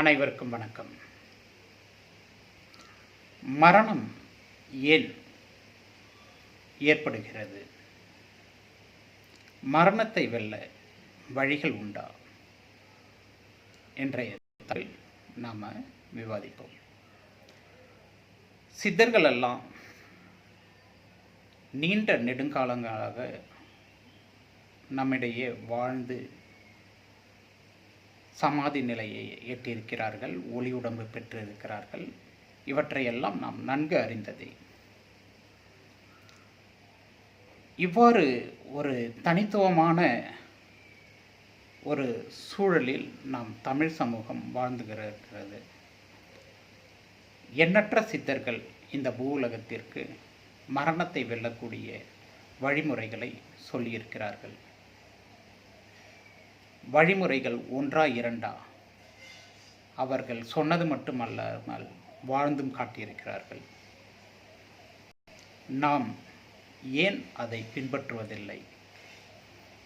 அனைவருக்கும் வணக்கம். மரணம் ஏன் ஏற்படுகிறது? மரணத்தை வெல்ல வழிகள் உண்டா? என்ற நாம் விவாதிப்போம். சித்தர்கள் எல்லாம் நீண்ட நெடுங்காலங்களாக நம்மிடையே வாழ்ந்து சமாதி நிலையை எட்டியிருக்கிறார்கள் ஒளி உடம்பு பெற்றிருக்கிறார்கள். இவற்றையெல்லாம் நாம் நன்கு அறிந்ததே. இவ்வாறு ஒரு தனித்துவமான ஒரு சூழலில் நாம் தமிழ் சமூகம் வாழ்ந்துகிறது எண்ணற்ற சித்தர்கள் இந்த பூவுலகத்திற்கு மரணத்தை வெல்லக்கூடிய வழிமுறைகளை சொல்லியிருக்கிறார்கள். வழிமுறைகள் ஒன்றா இரண்டா? அவர்கள் சொன்னது மட்டுமல்லாமல் வாழ்ந்தும் காட்டியிருக்கிறார்கள். நாம் ஏன் அதை பின்பற்றுவதில்லை?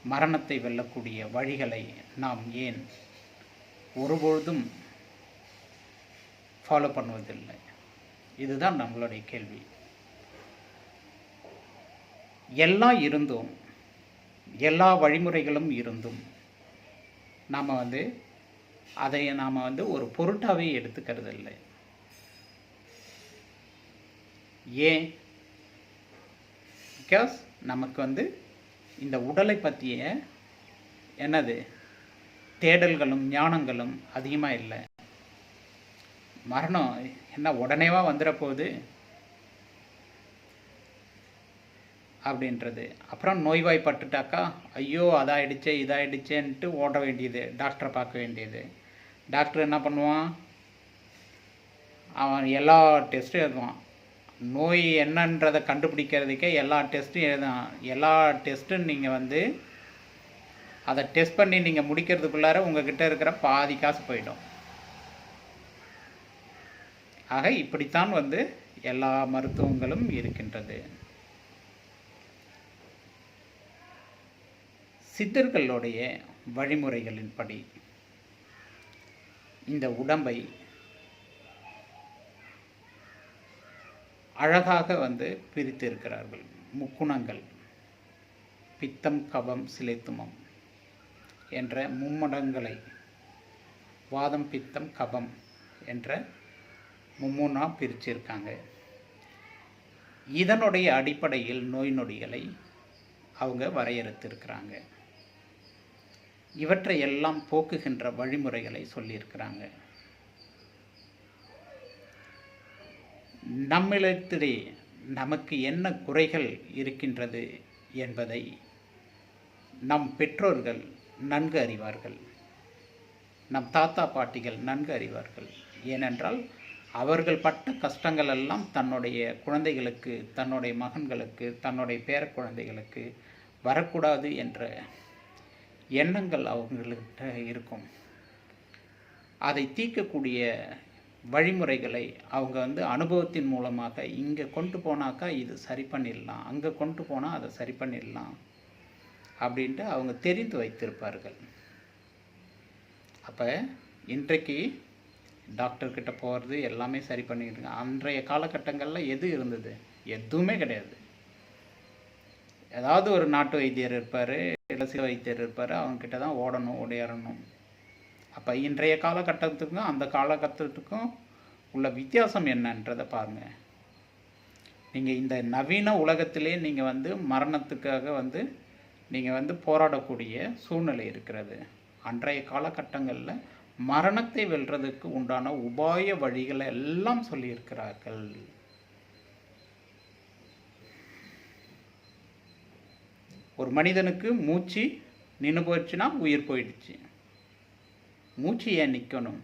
மரணத்தை வெல்லக்கூடிய வழிகளை நாம் ஏன் ஒருபொழுதும் ஃபாலோ பண்ணுவதில்லை? இதுதான் நம்மளுடைய கேள்வி. எல்லாம் இருந்தும் எல்லா வழிமுறைகளும் இருந்தும் நாம் வந்து அதை நாம் வந்து ஒரு பொருட்டாகவே எடுத்துக்கிறது இல்லை ஏன்? பிகாஸ் நமக்கு வந்து இந்த உடலை பற்றிய என்னது? தேடல்களும் ஞானங்களும் அதிகமாக இல்லை. மரணம் என்ன உடனேவா வந்துட அப்படின்றது. அப்புறம் நோய்வாய்ப்பட்டுட்டாக்கா ஐயோ அதாயிடுச்சே இதாயிடுச்சேன்ட்டு ஓட வேண்டியது டாக்டரை பார்க்க வேண்டியது. டாக்டர் என்ன பண்ணுவான்? அவன் எல்லா டெஸ்ட்டும் எழுதுவான். நோய் என்னன்றதை கண்டுபிடிக்கிறதுக்கே எல்லா டெஸ்ட்டும் எழுதுவான். எல்லா டெஸ்ட்டும் நீங்கள் வந்து அதை டெஸ்ட் பண்ணி நீங்கள் முடிக்கிறதுக்குள்ளார உங்ககிட்ட இருக்கிற பாதி காசு போயிடும். ஆக இப்படித்தான் வந்து எல்லா மருத்துவங்களும் இருக்கின்றது. சித்தர்களுடைய வழிமுறைகளின்படி இந்த உடம்பை அழகாக வந்து பிரித்திருக்கிறார்கள். முக்குணங்கள். பித்தம் கபம் சிலைத்துமம் என்ற மும்மடங்களை வாதம் பித்தம் கபம் என்ற மும்முனா பிரிச்சிருக்காங்க. இதனுடைய அடிப்படையில் நோய் நொடிகளை அவங்க வரையறுத்திருக்கிறாங்க. இவற்றை எல்லாம் போக்குகின்ற வழிமுறைகளை சொல்லியிருக்கிறாங்க. நம்மிடத்திலே நமக்கு என்ன குறைகள் இருக்கின்றது என்பதை நம் பெற்றோர்கள் நன்கு அறிவார்கள். நம் தாத்தா பாட்டிகள் நன்கு அறிவார்கள். ஏனென்றால் அவர்கள் பட்ட கஷ்டங்கள் எல்லாம் தன்னுடைய குழந்தைகளுக்கு தன்னுடைய மகன்களுக்கு தன்னுடைய பேர குழந்தைகளுக்கு வரக்கூடாது என்ற எண்ணங்கள் அவங்கள்கிட்ட இருக்கும். அதை தீர்க்கக்கூடிய வழிமுறைகளை அவங்க வந்து அனுபவத்தின் மூலமாக இங்கே கொண்டு போனாக்கா இது சரி பண்ணிடலாம் அங்கே கொண்டு போனால் அதை சரி பண்ணிடலாம் அப்படின்ட்டு அவங்க தெரிந்து வைத்திருப்பார்கள். அப்போ இன்றைக்கு டாக்டர்கிட்ட போகிறது எல்லாமே சரி பண்ணிக்கிட்டு அன்றைய காலகட்டங்களில் எது இருந்தது? எதுவுமே கிடையாது. ஏதாவது ஒரு நாட்டு வைத்தியர் இருப்பார். இலசி வைத்தியர் இருப்பார். அவங்கக்கிட்ட தான் ஓடணும் ஓடியாரணும். அப்போ இன்றைய காலகட்டத்துக்கும் அந்த காலகட்டத்துக்கும் உள்ள வித்தியாசம் என்னன்றதை பாருங்கள் நீங்கள் இந்த நவீன உலகத்திலே நீங்கள் வந்து மரணத்துக்காக வந்து நீங்கள் வந்து போராடக்கூடிய சூழ்நிலை இருக்கிறது. அன்றைய காலகட்டங்களில் மரணத்தை வெல்றதுக்கு உண்டான உபாய வழிகளை எல்லாம் சொல்லியிருக்கிறார்கள். ஒரு மனிதனுக்கு மூச்சு நின்று போயிடுச்சுன்னா உயிர் போயிடுச்சு. மூச்சு ஏன் நிற்கணும்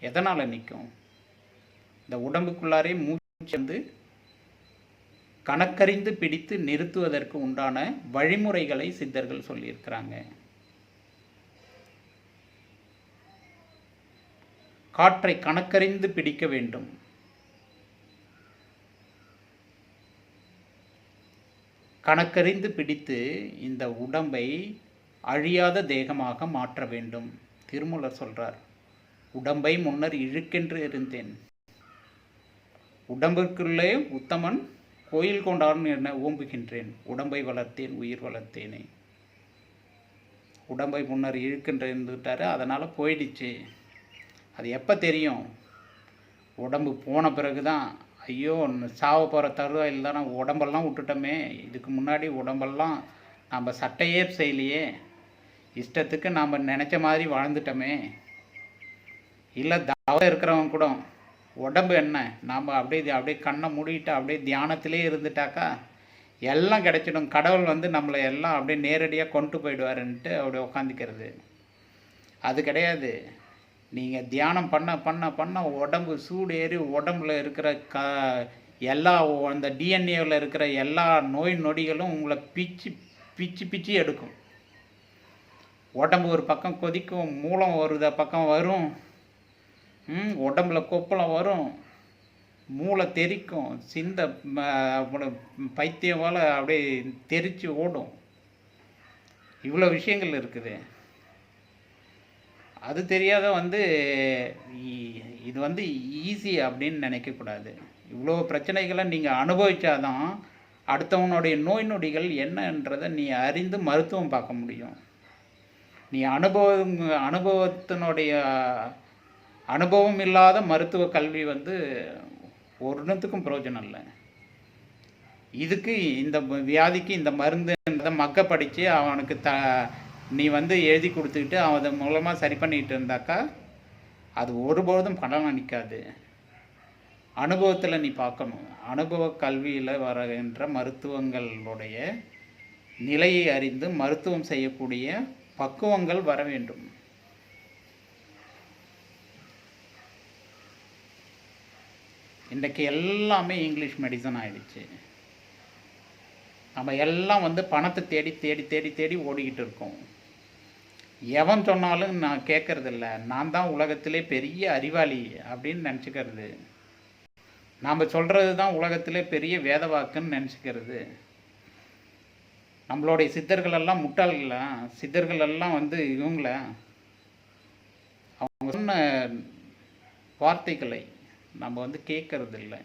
எதனால் நிற்கும் இந்த உடம்புக்குள்ளாரே மூச்சு வந்து கணக்கறிந்து பிடித்து நிறுத்துவதற்கு உண்டான வழிமுறைகளை சித்தர்கள் சொல்லியிருக்கிறாங்க. காற்றை கணக்கறிந்து பிடிக்க வேண்டும். கணக்கறிந்து பிடித்து இந்த உடம்பை அழியாத தேகமாக மாற்ற வேண்டும் திருமூலர் சொல்றார். உடம்பை முன்னர் இழுக்கென்று இருந்தேன். உடம்பிற்குள்ளே உத்தமன் கோயில் கொண்டான் என ஓம்புகின்றேன். உடம்பை வளர்த்தேன் உயிர் வளர்த்தேனே. உடம்பை முன்னர் இழுக்கின்ற இருந்துட்டாரு அதனால் போயிடுச்சு. அது எப்போ தெரியும்? உடம்பு போன பிறகு தான் ஐயோ சாவ போகிற தருவாயில் தான் நான் உடம்பெல்லாம் விட்டுட்டோமே. இதுக்கு முன்னாடி உடம்பெல்லாம் நம்ம சட்டையே செய்யலையே. இஷ்டத்துக்கு நாம் நினச்ச மாதிரி வாழ்ந்துட்டோமே. இல்லை தவ இருக்கிறவங்க கூட உடம்பு என்ன? நாம் அப்படியே அப்படியே கண்ணை மூடிட்டு அப்படியே தியானத்திலே இருந்துட்டாக்கா எல்லாம் கிடைச்சிடும். கடவுள் வந்து நம்மளை எல்லாம் அப்படியே நேரடியாக கொண்டு போயிடுவாருன்ட்டு அப்படியே உட்காந்துக்கிறது அது கிடையாது. நீங்கள் தியானம் பண்ண பண்ண பண்ண உடம்பு சூடு ஏறி உடம்புல இருக்கிற க எல்லா அந்த டிஎன்ஏவில் இருக்கிற எல்லா நோய் நொடிகளும் உங்களை பிச்சு பிச்சு பிச்சு எடுக்கும். உடம்பு ஒரு பக்கம் கொதிக்கும் மூலம் ஒரு பக்கம் வரும். உடம்புல கொப்பளம் வரும். மூளை தெறிக்கும் சிந்த பைத்தியம் போல் அப்படியே தெரித்து ஓடும். இவ்வளோ விஷயங்கள் இருக்குது. அது தெரியாத வந்து இது வந்து ஈஸி அப்படின்னு நினைக்கக்கூடாது இவ்வளோ பிரச்சனைகளை நீங்கள் அனுபவித்தாதான் அடுத்தவனுடைய நோய் நொடிகள் என்னன்றதை நீ அறிந்து மருத்துவம் பார்க்க முடியும். நீ அனுபவம் அனுபவத்தினுடைய அனுபவம் இல்லாத மருத்துவ கல்வி வந்து ஒன்றுத்துக்கும் பிரயோஜனம் இல்லை. இதுக்கு இந்த வியாதிக்கு இந்த மருந்து மக்க படித்து அவனுக்கு த நீ வந்து எழுதி கொடுத்துக்கிட்டு அதன் மூலமாக சரி பண்ணிக்கிட்டு இருந்தாக்கா அது ஒருபோதும் பலன் நிற்காது அனுபவத்தில் நீ பார்க்கணும். அனுபவ கல்வியில் வருகின்ற மருத்துவங்களுடைய நிலையை அறிந்து மருத்துவம் செய்யக்கூடிய பக்குவங்கள் வர வேண்டும். இன்றைக்கு எல்லாமே இங்கிலீஷ் மெடிசன் ஆயிடுச்சு. நம்ம எல்லாம் வந்து பணத்தை தேடி தேடி தேடி தேடி ஓடிக்கிட்டு இருக்கோம். எவன் சொன்னாலும் நான் கேட்கறதில்ல நான் தான் உலகத்திலே பெரிய அறிவாளி அப்படின்னு நினச்சிக்கிறது. நாம் சொல்கிறது தான் உலகத்திலே பெரிய வேதவாக்குன்னு நினச்சிக்கிறது. நம்மளுடைய சித்தர்களெல்லாம் முட்டாள்களா? சித்தர்கள் எல்லாம் வந்து இவங்கள? அவங்க சொன்ன வார்த்தைகளை நம்ம வந்து கேட்கறதில்ல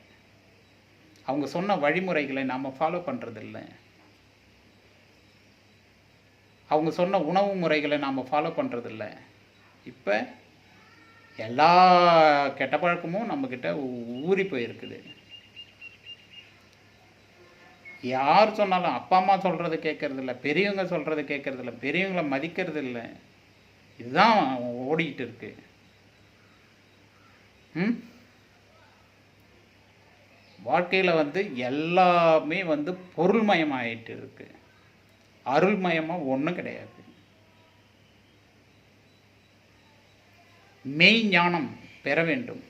அவங்க சொன்ன வழிமுறைகளை நாம் ஃபாலோ பண்ணுறதில்ல அவங்க சொன்ன உணவு முறைகளை நாம் ஃபாலோ பண்ணுறதில்ல இப்போ எல்லா கெட்ட பழக்கமும் நம்மக்கிட்ட ஊறி போயிருக்குது. யார் சொன்னாலும் அப்பா அம்மா சொல்கிறது கேட்கறதில்ல பெரியவங்க சொல்கிறது கேட்கறதில்ல பெரியவங்களை மதிக்கிறது இல்லை இதுதான் ஓடிக்கிட்டு இருக்கு. ம்? வாழ்க்கையில் வந்து எல்லாமே வந்து பொருள்மயமாகிட்டு இருக்குது அருள்மயமாக ஒன்றும் கிடையாது. மெய் ஞானம் பெற வேண்டும்.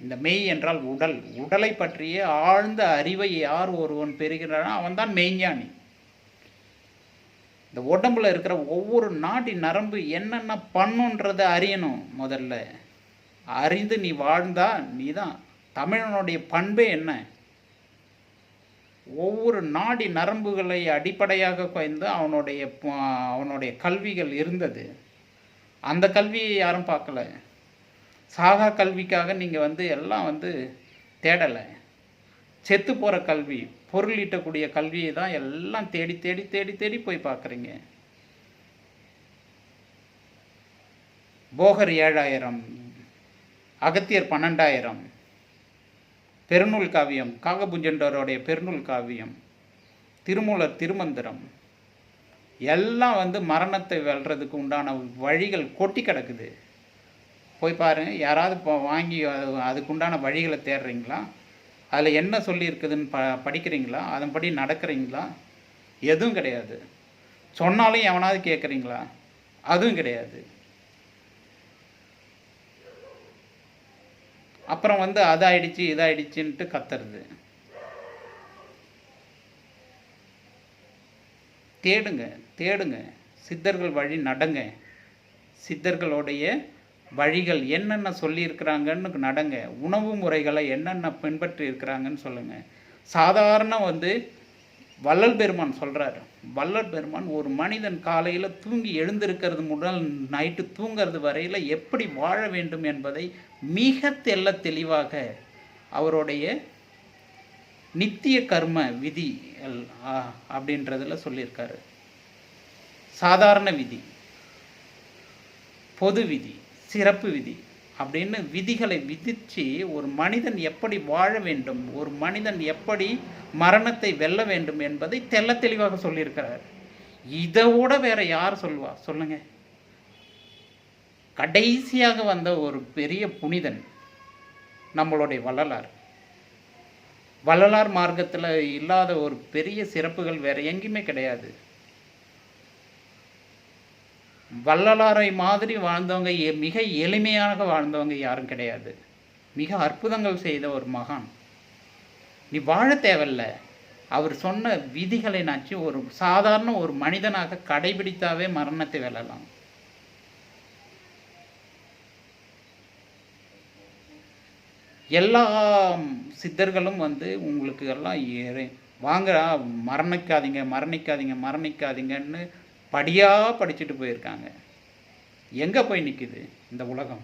இந்த மெய் என்றால் உடல். உடலை பற்றிய ஆழ்ந்த அறிவை யார் ஒருவன் பெறுகிறானோ அவன் தான் மெய்ஞானி இந்த உடம்புல இருக்கிற ஒவ்வொரு நாடி நரம்பு என்னென்ன பண்ணுன்றதை அறியணும் முதல்ல. அறிந்து நீ வாழ்ந்தா நீ தான் தமிழனுடைய பண்பே என்ன? ஒவ்வொரு நாடி நரம்புகளை அடிப்படையாக குறைந்து அவனுடைய அவனுடைய கல்விகள் இருந்தது. அந்த கல்வியை யாரும் பார்க்கல. சாகா கல்விக்காக நீங்கள் வந்து எல்லாம் வந்து தேடலை. செத்து போகிற கல்வி பொருள் ஈட்டக்கூடிய கல்வியை தான் எல்லாம் தேடி தேடி தேடி தேடி போய் பார்க்குறீங்க. போகர் ஏழாயிரம் அகத்தியர் பன்னெண்டாயிரம் பெருநூல் காவியம் காகபுஞ்சண்டோருடைய பெருநூல் காவியம் திருமூலர் திருமந்திரம். எல்லாம் வந்து மரணத்தை வெல்றதுக்கு உண்டான வழிகள் கொட்டி கிடக்குது. போய் பாருங்கள் யாராவது இப்போ வாங்கி அதுக்குண்டான வழிகளை தேடுறீங்களா? அதில் என்ன சொல்லியிருக்குதுன்னு ப படிக்கிறீங்களா? அதன்படி நடக்கிறீங்களா? எதுவும் கிடையாது. சொன்னாலும் எவனாவது கேட்குறீங்களா? அதுவும் கிடையாது. அப்புறம் வந்து அதாயிடுச்சு இதாயிடுச்சுன்ட்டு கத்துறது. தேடுங்க தேடுங்க. சித்தர்கள் வழி நடங்க. சித்தர்களுடைய வழிகள் என்னென்ன சொல்லியிருக்கிறாங்கன்னு நடங்க. உணவு முறைகளை என்னென்ன பின்பற்றி இருக்கிறாங்கன்னு சொல்லுங்கள் சாதாரண வந்து வள்ளல் பெருமான் சொல்கிறார் வள்ளல் பெருமான் ஒரு மனிதன் காலையில் தூங்கி எழுந்திருக்கிறது முதல் நைட்டு தூங்கிறது வரையில் எப்படி வாழ வேண்டும் என்பதை மிக தெள்ள தெளிவாக அவருடைய நித்திய கர்ம விதி அப்படின்றதில் சொல்லியிருக்காரு. சாதாரண விதி பொது விதி சிறப்பு விதி அப்படின்னு விதிகளை விதித்து ஒரு மனிதன் எப்படி வாழ வேண்டும் ஒரு மனிதன் எப்படி மரணத்தை வெல்ல வேண்டும் என்பதை தெல்ல தெளிவாக சொல்லியிருக்கிறார். இதை விட வேற யார் சொல்லுவா? சொல்லுங்கள் கடைசியாக வந்த ஒரு பெரிய புனிதன் நம்மளுடைய வள்ளலார். வள்ளலார் மார்க்கத்தில் இல்லாத ஒரு பெரிய சிறப்புகள் வேற எங்கேயுமே கிடையாது. வள்ளலாரை மாதிரி வாழ்ந்தவங்க மிக எளிமையாக வாழ்ந்தவங்க யாரும் கிடையாது. மிக அற்புதங்கள் செய்த ஒரு மகான். நீ வாழ தேவையில்ல. அவர் சொன்ன விதிகளை நாச்சு ஒரு சாதாரண ஒரு மனிதனாக கடைபிடித்தாவே மரணத்தை வெல்லலாம். எல்லா சித்தர்களும் வந்து உங்களுக்கு எல்லாம் வாங்க மரணிக்காதீங்க மரணிக்காதீங்க மரணிக்காதீங்கன்னு படியாக படிச்சுட்டு போயிருக்காங்க. எங்கே போய் நிற்குது இந்த உலகம்?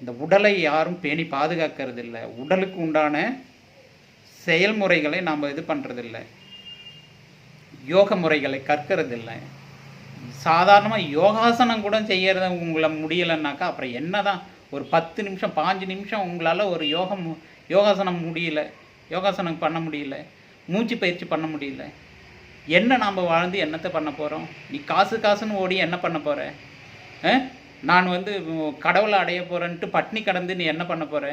இந்த உடலை யாரும் பேணி பாதுகாக்கிறது இல்லை உடலுக்கு உண்டான செயல்முறைகளை நாம் இது பண்ணுறதில்ல யோக முறைகளை கற்கிறதில்லை. சாதாரணமாக யோகாசனம் கூட செய்கிறது உங்களை முடியலைன்னாக்கா அப்புறம் என்ன தான் ஒரு பத்து நிமிஷம் பாஞ்சு நிமிஷம் உங்களால் ஒரு யோகம் யோகாசனம் முடியல. யோகாசனம் பண்ண முடியல. மூச்சு பயிற்சி பண்ண முடியல. என்ன நாம் வாழ்ந்து என்னத்தை பண்ண போகிறோம் நீ காசு காசுன்னு ஓடி என்ன பண்ண போகிற நான் வந்து கடவுளை அடைய போகிறேன்ட்டு பட்னி கடந்து நீ என்ன பண்ண போகிற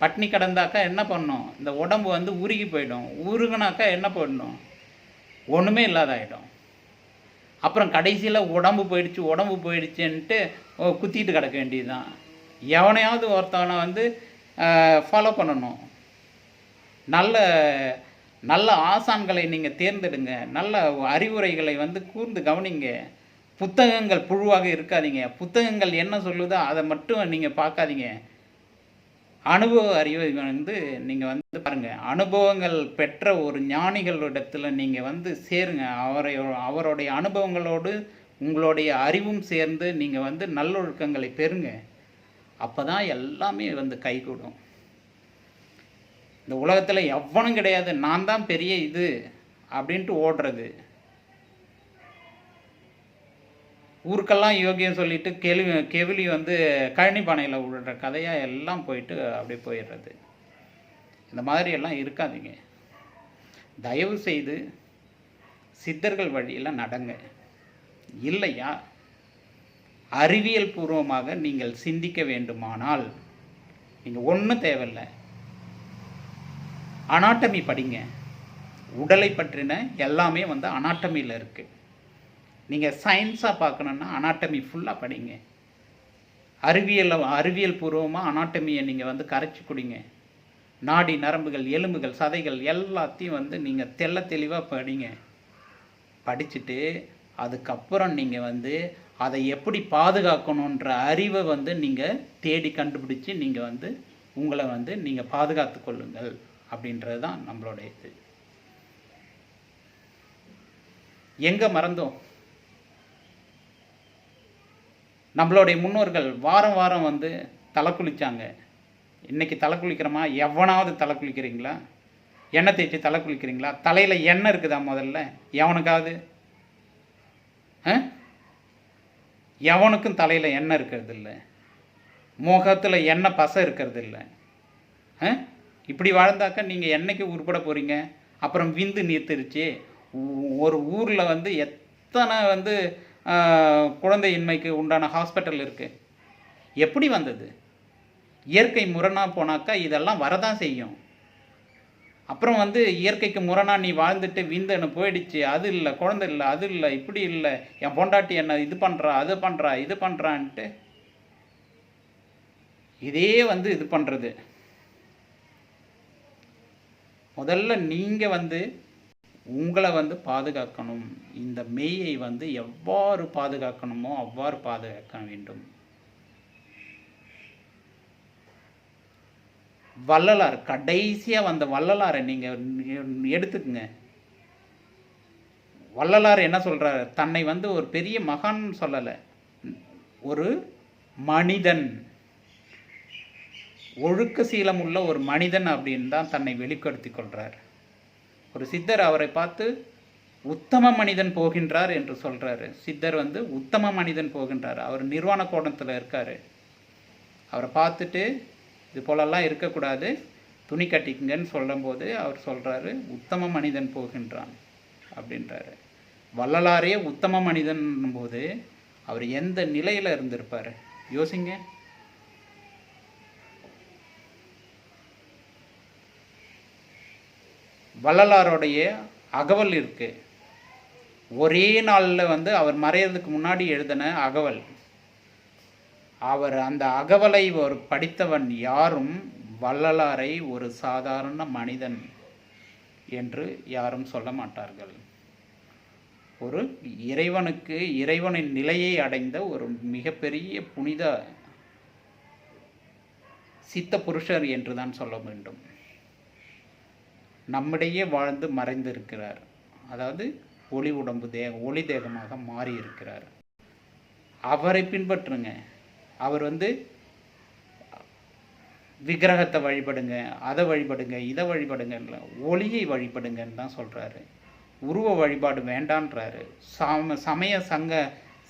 பட்னி கடந்தாக்கா என்ன பண்ணும்? இந்த உடம்பு வந்து உருகி போயிடும். உருகுனாக்கா என்ன பண்ணணும் ஒன்றுமே இல்லாதாயிடும் அப்புறம் கடைசியில் உடம்பு போயிடுச்சு உடம்பு போயிடுச்சுன்ட்டு குத்திட்டு கிடக்க வேண்டியது தான் எவனையாவது ஒருத்தவனை வந்து ஃபாலோ பண்ணணும். நல்ல நல்ல ஆசான்களை நீங்கள் தேர்ந்தெடுங்க. நல்ல அறிவுரைகளை வந்து கூர்ந்து கவனிங்க. புத்தகங்கள் புழுவாக இருக்காதீங்க. புத்தகங்கள் என்ன சொல்லுதோ அதை மட்டும் நீங்கள் பார்க்காதீங்க. அனுபவ அறிவை வந்து நீங்கள் வந்து பாருங்கள் அனுபவங்கள் பெற்ற ஒரு ஞானிகளிடத்தில் நீங்கள் வந்து சேருங்க. அவரை அவருடைய அனுபவங்களோடு உங்களுடைய அறிவும் சேர்ந்து நீங்கள் வந்து நல்லொழுக்கங்களை பெறுங்க. அப்போ தான் எல்லாமே வந்து கைகூடும். இந்த உலகத்தில் எவனும் கிடையாது நான் தான் பெரிய இது அப்படின்ட்டு ஓடுறது. ஊருக்கெல்லாம் யோகியம் சொல்லிட்டு கேள்வி கெவிலி வந்து கழனி பானையில் விடுற கதையாக எல்லாம் போயிட்டு அப்படியே போயிடுறது. இந்த மாதிரி எல்லாம் இருக்காதீங்க. தயவு செய்து சித்தர்கள் வழியில் நடங்க. இல்லையா? அறிவியல் பூர்வமாக நீங்கள் சிந்திக்க வேண்டுமானால் நீங்கள் ஒன்றும் தேவையில்லை. அனாட்டமி படிங்க. உடலை பற்றின எல்லாமே வந்து அனாட்டமியில் இருக்குது நீங்கள் சயின்ஸாக பார்க்கணுன்னா அனாட்டமி ஃபுல்லாக படிங்க. அறிவியல் அறிவியல் பூர்வமாக அனாட்டமியை நீங்கள் வந்து கரைச்சி குடிங்க. நாடி நரம்புகள் எலும்புகள் சதைகள் எல்லாத்தையும் வந்து நீங்கள் தெல்ல தெளிவாக படிங்க. படிச்சுட்டு அதுக்கப்புறம் நீங்கள் வந்து அதை எப்படி பாதுகாக்கணுன்ற அறிவை வந்து நீங்கள் தேடி கண்டுபிடிச்சி நீங்கள் வந்து உங்களை வந்து நீங்கள் பாதுகாத்து கொள்ளுங்கள் அப்படின்றது தான் நம்மளோட இது. எங்கே மறந்தோம்? நம்மளுடைய முன்னோர்கள் வாரம் வாரம் வந்து தலை குளித்தாங்க இன்றைக்கி தலை குளிக்கிறோமா? எவனாவது தலை குளிக்கிறீங்களா? எண்ணெய் தேய்ச்சி தலை குளிக்கிறீங்களா? தலையில் எண்ணெய் இருக்குதா முதல்ல? எவனுக்காவது? ஆ? எவனுக்கும் தலையில் எண்ணெய் இருக்கிறது இல்லை முகத்தில் எண்ணெய் பசை இருக்கிறது இல்லை இப்படி வாழ்ந்தாக்கா நீங்கள் என்னைக்கு உருப்பட போகிறீங்க அப்புறம் விந்து நீர்த்திருச்சு. ஒரு ஊரில் வந்து எத்தனை வந்து குழந்தையின்மைக்கு உண்டான ஹாஸ்பிட்டல் இருக்குது எப்படி வந்தது? இயற்கை முரணாக போனாக்கா இதெல்லாம் வரதான் செய்யும். அப்புறம் வந்து இயற்கைக்கு முரணாக நீ வாழ்ந்துட்டு வீந்தனு போயிடுச்சு. அது இல்லை குழந்தை இல்லை அது இல்லை இப்படி இல்லை. என் பொண்டாட்டி என்ன இது பண்ணுறா அது பண்ணுறா இது பண்ணுறான்ட்டு இதே வந்து இது பண்ணுறது முதல்ல நீங்கள் வந்து உங்களை வந்து பாதுகாக்கணும். இந்த மெய்யை வந்து எவ்வாறு பாதுகாக்கணுமோ அவ்வாறு பாதுகாக்க வேண்டும். வள்ளலார் கடைசியாக வந்த வள்ளலாரை நீங்கள் எடுத்துக்கங்க. வள்ளலார் என்ன சொல்கிறார் தன்னை வந்து ஒரு பெரிய மகான் சொல்லலை. ஒரு மனிதன். ஒழுக்க சீலம் உள்ள ஒரு மனிதன் அப்படின்னு தான் தன்னை வெளிப்படுத்தி கொள்கிறார் ஒரு சித்தர் அவரை பார்த்து உத்தம மனிதன் போகின்றார் என்று சொல்கிறாரு சித்தர் வந்து உத்தம மனிதன் போகின்றார். அவர் நிர்வாண கோணத்தில் இருக்கார். அவரை பார்த்துட்டு இது போலெல்லாம் இருக்கக்கூடாது. துணி கட்டிக்குங்கன்னு சொல்லும்போது அவர் சொல்கிறாரு உத்தம மனிதன் போகின்றான் அப்படின்றாரு. வள்ளலாரே உத்தம மனிதன் போது அவர் எந்த நிலையில் இருந்திருப்பார்? யோசிங்க. வள்ளலாருடைய அகவல் இருக்குது ஒரே நாளில் வந்து அவர் மறையிறதுக்கு முன்னாடி எழுதின அகவல். அவர் அந்த அகவலை ஒரு படித்தவன் யாரும் வள்ளலாரை ஒரு சாதாரண மனிதன் என்று யாரும் சொல்ல மாட்டார்கள். ஒரு இறைவனுக்கு இறைவனின் நிலையை அடைந்த ஒரு மிகப்பெரிய புனித சித்த புருஷர் என்று தான் சொல்ல வேண்டும். நம்மிடையே வாழ்ந்து மறைந்திருக்கிறார். அதாவது ஒளி உடம்பு தேக ஒளி தேகமாக மாறி இருக்கிறார் அவரை பின்பற்றுங்க. அவர் வந்து விக்கிரகத்தை வழிபடுங்க அதை வழிபடுங்க இதை வழிபடுங்க ஒளியை வழிபடுங்கன்னு தான் சொல்கிறாரு உருவ வழிபாடு வேண்டான்றாரு. சம சமய சங்க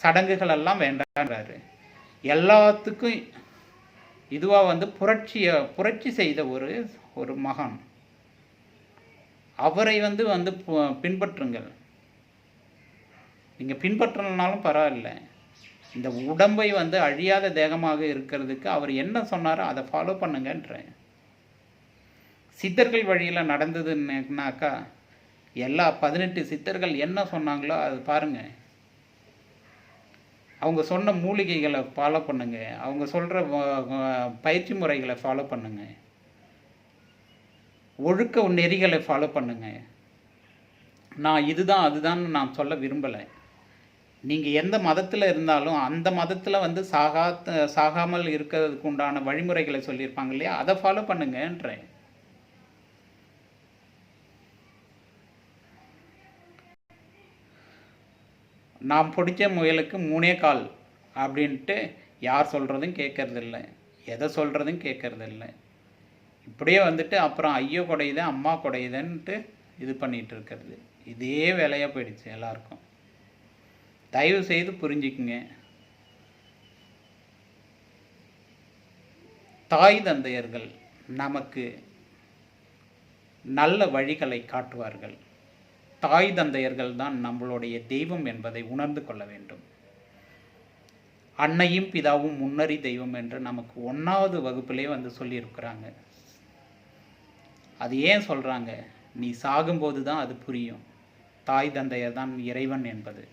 சடங்குகள் எல்லாம் வேண்டான்றாரு. எல்லாத்துக்கும் இதுவாக வந்து புரட்சியை புரட்சி செய்த ஒரு ஒரு மகான். அவரை வந்து வந்து பின்பற்றுங்கள். நீங்கள் பின்பற்றலனாலும் பரவாயில்ல. இந்த உடம்பை வந்து அழியாத தேகமாக இருக்கிறதுக்கு அவர் என்ன சொன்னாரோ அதை ஃபாலோ பண்ணுங்கன்றேன். சித்தர்கள் வழியில் நடந்ததுன்னாக்கா எல்லா பதினெட்டு சித்தர்கள் என்ன சொன்னாங்களோ அது பாருங்கள் அவங்க சொன்ன மூலிகைகளை ஃபாலோ பண்ணுங்க. அவங்க சொல்கிற பயிற்சி முறைகளை ஃபாலோ பண்ணுங்க. ஒழுக்க நெறிகளை ஃபாலோ பண்ணுங்க. நான் இதுதான் அதுதான் நான் சொல்ல விரும்பலை. நீங்கள் எந்த மதத்தில் இருந்தாலும் அந்த மதத்தில் வந்து சாகா சாகாமல் இருக்கிறதுக்கு உண்டான வழிமுறைகளை சொல்லியிருப்பாங்க இல்லையா? அதை ஃபாலோ பண்ணுங்கன்றேன். நாம் பிடிச்ச முயலுக்கு மூணே கால் அப்படின்ட்டு யார் சொல்கிறதும் கேட்கறதில்ல. எதை சொல்கிறதும் கேட்கறதில்ல. இப்படியே வந்துட்டு அப்புறம் ஐயோ குடையுது அம்மா குடையுதுன்ட்டு இது பண்ணிகிட்டு இருக்கிறது. இதே வேலையாக போயிடுச்சு எல்லாருக்கும். தயவு செய்து புரிஞ்சுக்குங்க. தாய் தந்தையர்கள் நமக்கு நல்ல வழிகளை காட்டுவார்கள். தாய் தந்தையர்கள் தான் நம்மளுடைய தெய்வம் என்பதை உணர்ந்து கொள்ள வேண்டும். அன்னையும் பிதாவும் முன்னறி தெய்வம் என்று நமக்கு ஒன்றாவது வகுப்பிலே வந்து சொல்லியிருக்கிறாங்க. அது ஏன் சொல்கிறாங்க நீ சாகும்போது தான் அது புரியும். தாய் தந்தையர் தான் இறைவன் என்பது.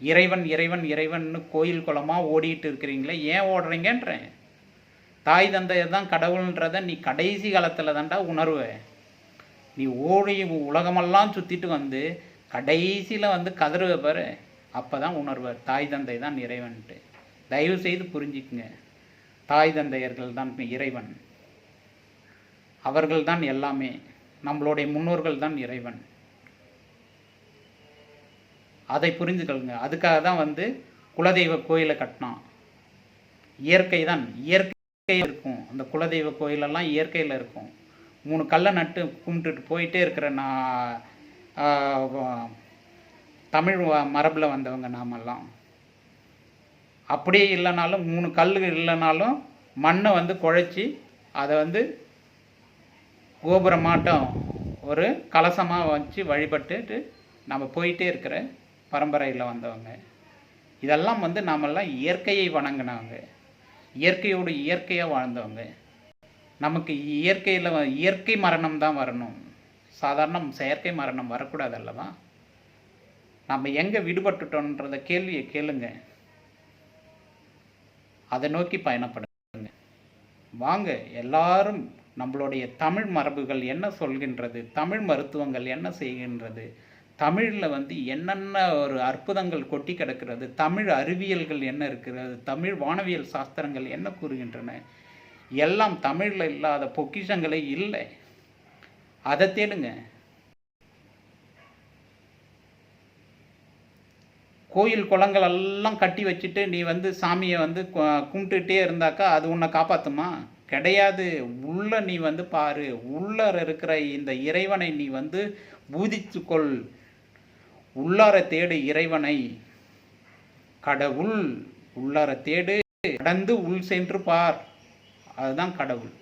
இறைவன் இறைவன் இறைவன்னு கோயில் குளமாக ஓடிட்டு இருக்கிறீங்களே ஏன் ஓடுறீங்கன்றேன்? தாய் தந்தையர் தான் கடவுள்ன்றதை நீ கடைசி காலத்தில் தான்டா உணர்வ. நீ ஓடி உலகமெல்லாம் சுற்றிட்டு வந்து கடைசியில் வந்து கதறுவை பாரு அப்போ தான் உணர்வர். தாய் தந்தை தான் இறைவன்ட்டு. தயவு செய்து புரிஞ்சுக்குங்க. தாய் தந்தையர்கள் தான் இறைவன். அவர்கள் தான் எல்லாமே. நம்மளுடைய முன்னோர்கள் தான் இறைவன். அதை புரிஞ்சுக்கொள்ளுங்க அதுக்காக தான் வந்து குலதெய்வ கோயிலை கட்டினான். இயற்கை தான். இயற்கை இருக்கும். அந்த குலதெய்வ கோயிலெல்லாம் இயற்கையில் இருக்கும். மூணு கல்லை நட்டு கும்பிட்டுட்டு போயிட்டே இருக்கிற நான் தமிழ் மரபில் வந்தவங்க நாமெல்லாம். அப்படியே இல்லைனாலும் மூணு கல் இல்லைனாலும் மண்ணை வந்து குழைச்சி அதை வந்து கோபுரமாட்டம் ஒரு கலசமாக வச்சு வழிபட்டுட்டு நம்ம போயிட்டே இருக்கிற பரம்பரையில் வந்தவங்க. இதெல்லாம் வந்து நாமெல்லாம் இயற்கையை வணங்கினவங்க. இயற்கையோடு இயற்கையாக வாழ்ந்தவங்க. நமக்கு இயற்கையில் இயற்கை மரணம் தான் வரணும். சாதாரண செயற்கை மரணம் வரக்கூடாது அல்லவா? நம்ம எங்கே விடுபட்டுட்டோன்றத கேள்வியை கேளுங்க. அதை நோக்கி பயணப்படுங்க. வாங்க எல்லாரும் நம்மளுடைய தமிழ் மரபுகள் என்ன சொல்கின்றது? தமிழ் மருத்துவங்கள் என்ன செய்கின்றது? தமிழில் வந்து என்னென்ன ஒரு அற்புதங்கள் கொட்டி கிடக்கிறது தமிழ் அறிவியல்கள் என்ன இருக்கிறது தமிழ் வானவியல் சாஸ்திரங்கள் என்ன கூறுகின்றன எல்லாம் தமிழில் இல்லாத பொக்கிஷங்களே இல்லை. அதை தேடுங்க. கோயில் குளங்கள் எல்லாம் கட்டி வச்சுட்டு நீ வந்து சாமியை வந்து கும்பிட்டுட்டே இருந்தாக்கா அது உன்னை காப்பாத்துமா? கிடையாது. உள்ள நீ வந்து பாரு. உள்ள இருக்கிற இந்த இறைவனை நீ வந்து பூதித்துக்கொள் உள்ளார தேடு இறைவனை. கடவுள் உள்ளார தேடு கடந்து உள் சென்று பார். அதுதான் கடவுள்.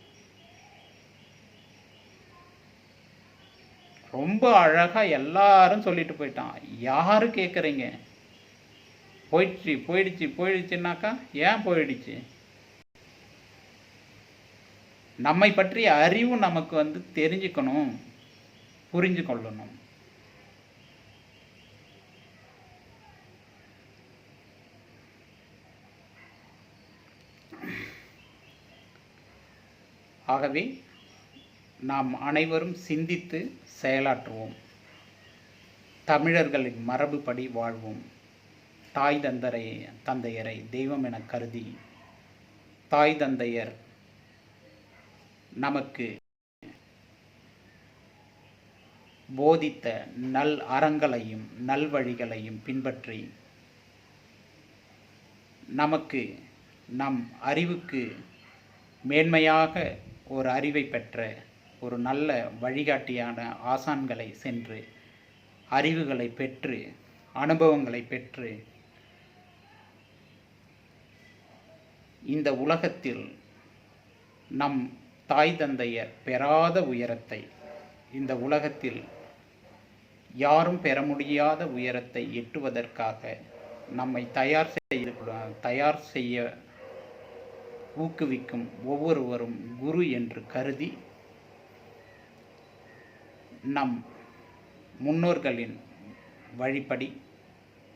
ரொம்ப அழகாக எல்லாரும் சொல்லிட்டு போயிட்டான். யாரு கேட்குறீங்க போயிடுச்சு போயிடுச்சு போயிடுச்சுன்னாக்கா ஏன் போயிடுச்சு? நம்மை பற்றிய அறிவு நமக்கு வந்து தெரிஞ்சுக்கணும் புரிஞ்சு கொள்ளணும் ஆகவே நாம் அனைவரும் சிந்தித்து செயலாற்றுவோம். தமிழர்களின் மரபுபடி வாழ்வோம். தாய் தந்தரை தந்தையரை தெய்வம் என கருதி தாய் தந்தையர் நமக்கு போதித்த நல் அறங்களையும் நல்வழிகளையும் பின்பற்றி நமக்கு நம் அறிவுக்கு மேன்மையாக ஒரு அறிவை பெற்ற ஒரு நல்ல வழிகாட்டியான ஆசான்களை சென்று அறிவுகளை பெற்று அனுபவங்களை பெற்று இந்த உலகத்தில் நம் தாய் தந்தையர் பெறாத உயரத்தை இந்த உலகத்தில் யாரும் பெற முடியாத உயரத்தை எட்டுவதற்காக நம்மை தயார் செய்து தயார் செய்ய ஊக்குவிக்கும் ஒவ்வொருவரும் குரு என்று கருதி நம் முன்னோர்களின் வழிப்படி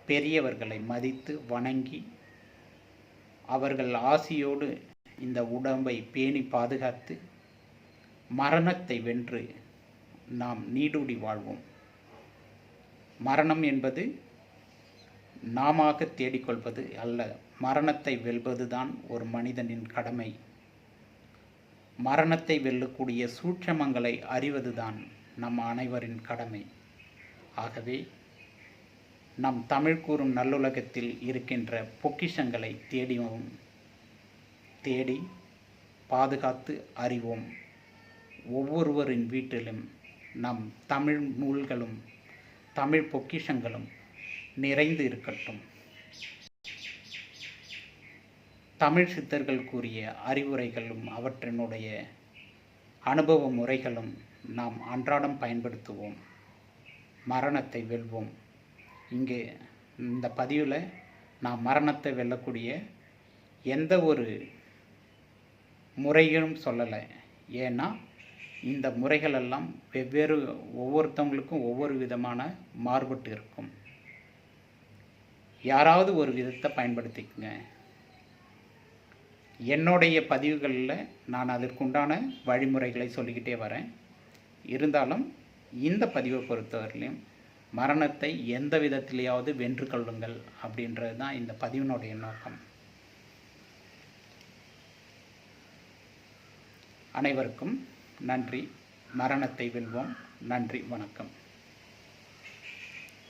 பெரியவர்களை மதித்து வணங்கி அவர்கள் ஆசியோடு இந்த உடம்பை பேணி பாதுகாத்து மரணத்தை வென்று நாம் நீடூடி வாழ்வோம். மரணம் என்பது நாம தேடிக்கொள்வது அல்ல மரணத்தை வெல்வதுதான் ஒரு மனிதனின் கடமை. மரணத்தை வெல்லக்கூடிய சூட்சமங்களை அறிவதுதான் நம் அனைவரின் கடமை. ஆகவே நம் தமிழ் கூறும் நல்லுலகத்தில் இருக்கின்ற பொக்கிஷங்களை தேடிவோம் தேடி பாதுகாத்து அறிவோம். ஒவ்வொருவரின் வீட்டிலும் நம் தமிழ் நூல்களும் தமிழ் பொக்கிஷங்களும் நிறைந்து இருக்கட்டும். தமிழ் சித்தர்கள் கூறிய அறிவுரைகளும் அவற்றினுடைய அனுபவ முறைகளும் நாம் அன்றாடம் பயன்படுத்துவோம். மரணத்தை வெல்வோம். இங்கே இந்த பதிவில் நாம் மரணத்தை வெல்லக்கூடிய எந்த ஒரு முறையும் சொல்லலை. ஏன்னா இந்த முறைகளெல்லாம் வெவ்வேறு ஒவ்வொருத்தவங்களுக்கும் ஒவ்வொரு விதமான மாறுபட்டு இருக்கும். யாராவது ஒரு விதத்தை பயன்படுத்திக்கங்க. என்னுடைய பதிவுகளில் நான் அதற்குண்டான வழிமுறைகளை சொல்லிக்கிட்டே வரேன். இருந்தாலும் இந்த பதிவை பொறுத்தவரையிலையும் மரணத்தை எந்த விதத்திலேயாவது வென்று கொள்ளுங்கள் அப்படின்றது தான் இந்த பதிவினுடைய நோக்கம். அனைவருக்கும் நன்றி. மரணத்தை வெல்வோம். நன்றி. வணக்கம்.